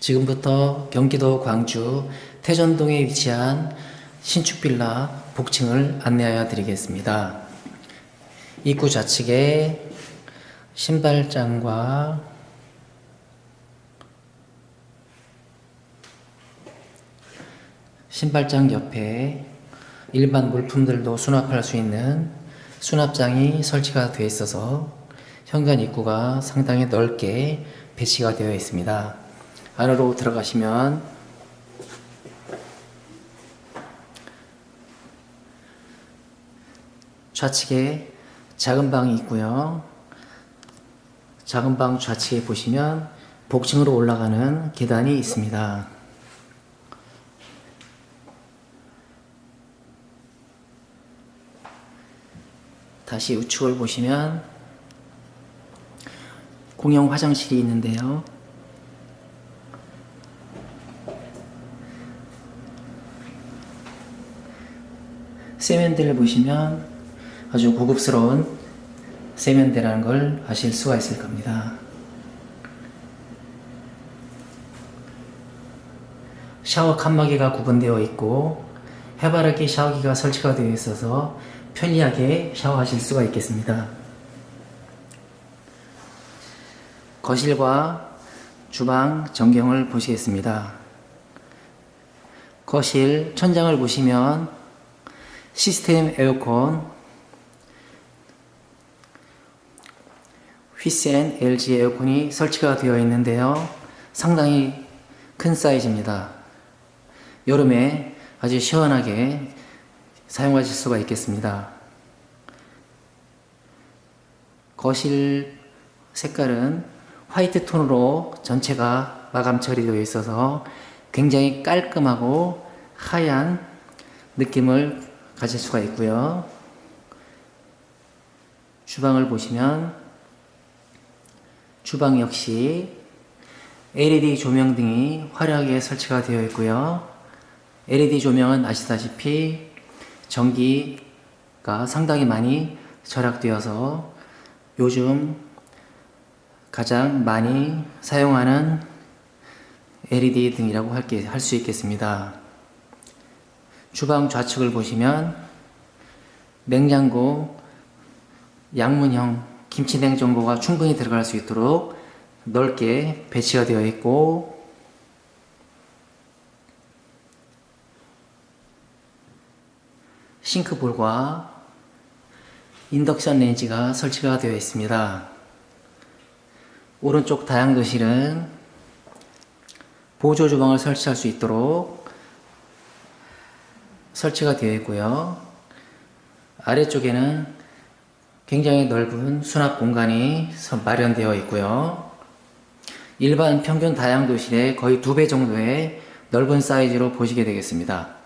지금부터 경기도 광주 태전동에 위치한 신축 빌라 복층을 안내하여 드리겠습니다. 입구 좌측에 신발장과 신발장 옆에 일반 물품들도 수납할 수 있는 수납장이 설치가 되어 있어서 현관 입구가 상당히 넓게 배치가 되어 있습니다. 안으로 들어가시면 좌측에 작은 방이 있고요. 작은 방 좌측에 보시면 복층으로 올라가는 계단이 있습니다. 다시 우측을 보시면 공용 화장실이 있는데요. 세면대를 보시면 아주 고급스러운 세면대라는 걸 아실 수가 있을 겁니다. 샤워 칸막이가 구분되어 있고 해바라기 샤워기가 설치가 되어 있어서 편리하게 샤워하실 수가 있겠습니다. 거실과 주방 전경을 보시겠습니다. 거실 천장을 보시면 시스템 에어컨 휘센 LG 에어컨이 설치가 되어 있는데요. 상당히 큰 사이즈입니다. 여름에 아주 시원하게 사용하실 수가 있겠습니다. 거실 색깔은 화이트 톤으로 전체가 마감 처리되어 있어서 굉장히 깔끔하고 하얀 느낌을 가질 수가 있고요. 주방을 보시면 주방 역시 LED 조명 등이 화려하게 설치가 되어 있고요. LED 조명은 아시다시피 전기가 상당히 많이 절약되어서 요즘 가장 많이 사용하는 LED 등이라고 할 수 있겠습니다. 주방 좌측을 보시면 냉장고, 양문형 김치 냉장고가 충분히 들어갈 수 있도록 넓게 배치가 되어 있고 싱크볼과 인덕션 렌지가 설치가 되어 있습니다. 오른쪽 다용도실은 보조 주방을 설치할 수 있도록 설치가 되어 있고요. 아래쪽에는 굉장히 넓은 수납 공간이 마련되어 있고요. 일반 평균 다용도실의 거의 두 배 정도의 넓은 사이즈로 보시게 되겠습니다.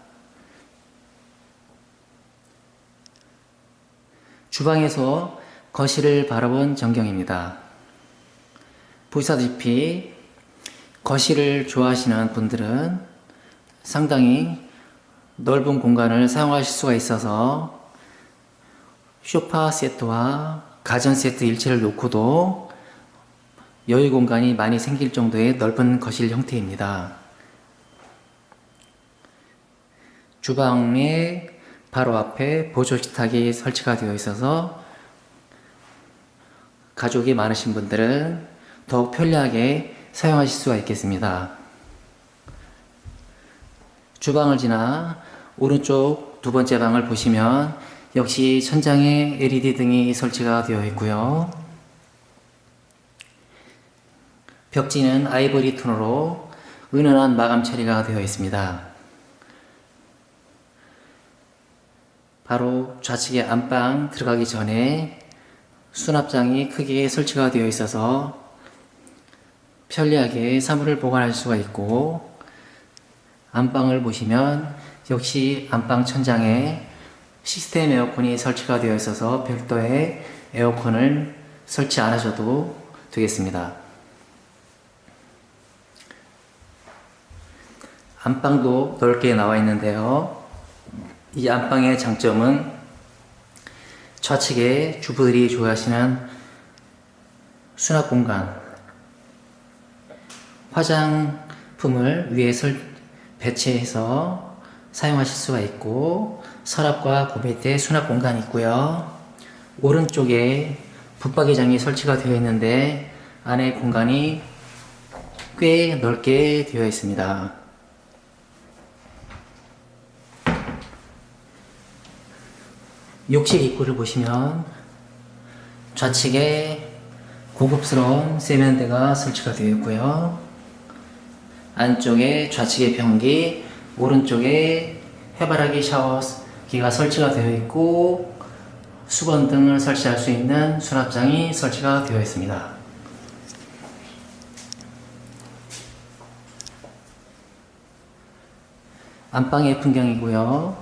주방에서 거실을 바라본 전경입니다. 보시다시피 거실을 좋아하시는 분들은 상당히 넓은 공간을 사용하실 수가 있어서 쇼파 세트와 가전 세트 일체를 놓고도 여유 공간이 많이 생길 정도의 넓은 거실 형태입니다. 주방의 바로 앞에 보조 식탁이 설치가 되어 있어서 가족이 많으신 분들은 더욱 편리하게 사용하실 수가 있겠습니다. 주방을 지나 오른쪽 두 번째 방을 보시면 역시 천장에 LED 등이 설치가 되어 있고요. 벽지는 아이보리 톤으로 은은한 마감 처리가 되어 있습니다. 바로 좌측에 안방 들어가기 전에 수납장이 크게 설치가 되어 있어서 편리하게 사물을 보관할 수가 있고 안방을 보시면 역시 안방 천장에 시스템 에어컨이 설치가 되어 있어서 별도의 에어컨을 설치 안 하셔도 되겠습니다. 안방도 넓게 나와 있는데요. 이 안방의 장점은 좌측에 주부들이 좋아하시는 수납 공간, 화장 품을 위에 설, 배치해서 사용하실 수가 있고 서랍과 그 밑에 수납 공간이 있고요. 오른쪽에 붙박이장이 설치가 되어 있는데 안에 공간이 꽤 넓게 되어 있습니다. 욕실 입구를 보시면 좌측에 고급스러운 세면대가 설치가 되어 있고요. 안쪽에 좌측에 변기, 오른쪽에 해바라기 샤워기가 설치가 되어 있고 수건 등을 설치할 수 있는 수납장이 설치가 되어 있습니다. 안방의 풍경이고요.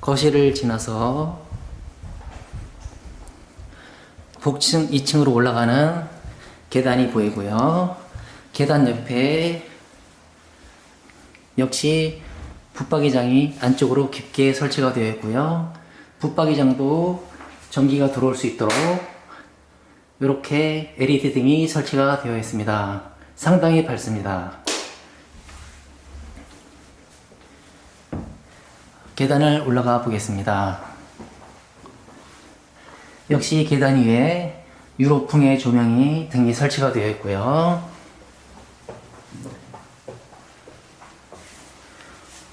거실을 지나서 복층 2층으로 올라가는 계단이 보이고요. 계단 옆에 역시 붙박이장이 안쪽으로 깊게 설치가 되어 있고요. 붙박이장도 전기가 들어올 수 있도록 이렇게 LED 등이 설치가 되어 있습니다. 상당히 밝습니다. 계단을 올라가 보겠습니다. 역시 계단 위에 유로풍의 조명이 등이 설치가 되어 있고요.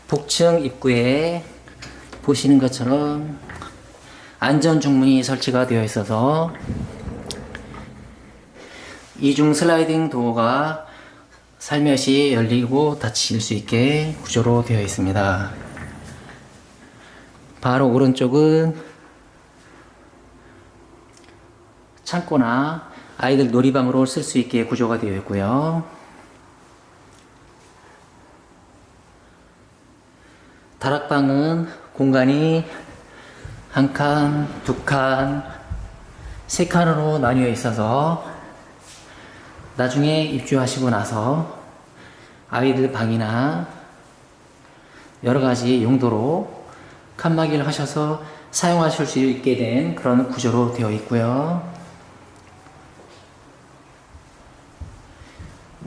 복층 입구에 보시는 것처럼 안전 중문이 설치가 되어 있어서 이중 슬라이딩 도어가 살며시 열리고 닫힐 수 있게 구조로 되어 있습니다. 바로 오른쪽은 창고나 아이들 놀이방으로 쓸 수 있게 구조가 되어 있고요. 다락방은 공간이 한 칸, 두 칸, 세 칸으로 나뉘어 있어서 나중에 입주하시고 나서 아이들 방이나 여러 가지 용도로 칸막이를 하셔서 사용하실 수 있게 된 그런 구조로 되어 있고요.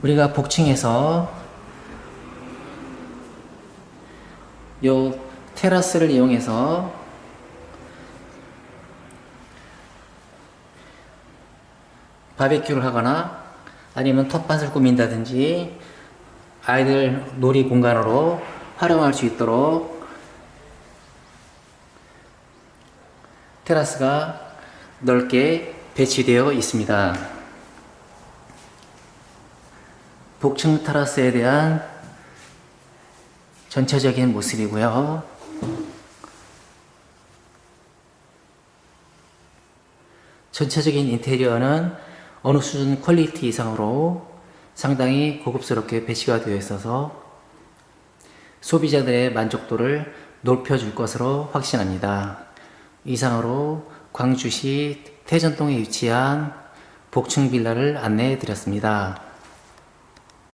우리가 복층에서 요 테라스를 이용해서 바베큐를 하거나 아니면 텃밭을 꾸민다든지 아이들 놀이 공간으로 활용할 수 있도록 테라스가 넓게 배치되어 있습니다. 복층 테라스에 대한 전체적인 모습이고요. 전체적인 인테리어는 어느 수준 퀄리티 이상으로 상당히 고급스럽게 배치가 되어 있어서 소비자들의 만족도를 높여줄 것으로 확신합니다. 이상으로 광주시 태전동에 위치한 복층 빌라를 안내해 드렸습니다.